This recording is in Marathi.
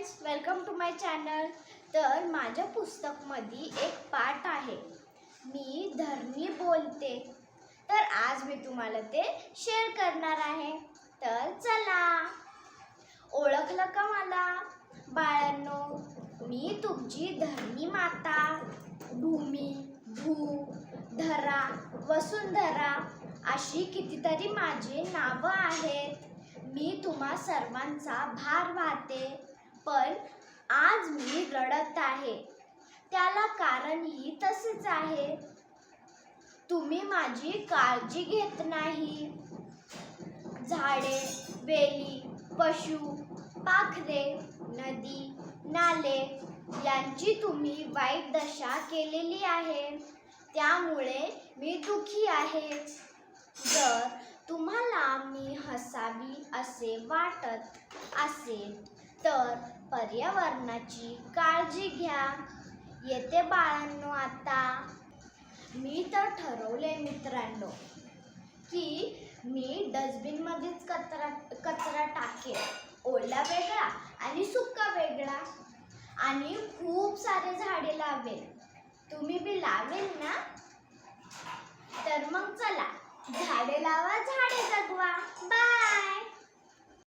Friends welcome to my channel तर माझ्या पुस्तकमध्ये एक पाठ आहे. मी धर्मी बोलते. तर आज मी तुम्हाला ते शेअर करणार आहे. तर चला. ओळखलं का मला? बाळांनो मी तुमची धर्मी माता. भूमी भू धरा वसुंधरा अशी कितीतरी माझी नावं आहेत. मी तुम्हा सर्वांचा भार वाहते. पण आज मी रडत आहे. त्याला कारणही तसेच आहे. तुम्ही माझी काळजी घेत नाही. झाडे वेली पशु पाखरे नदी नाले यांची तुम्ही वाईट दशा केलेली आहे. त्यामुळे मी दुखी आहे. जर तुम्हाला मी हसावी असे वाटत असेल तर पर्यावरणाची काळजी घ्या. येते बाळांनो आता. मी तर ठरवले मित्रांनो की मी डस्टबिनमध्येच कचरा कचरा टाकेन. ओला वेगळा आणि सुका वेगळा. आणि खूप सारे झाडे लावेल तुम्ही बी लावेल ना? तर मग चला झाडे लावा झाडे जगवा. बाय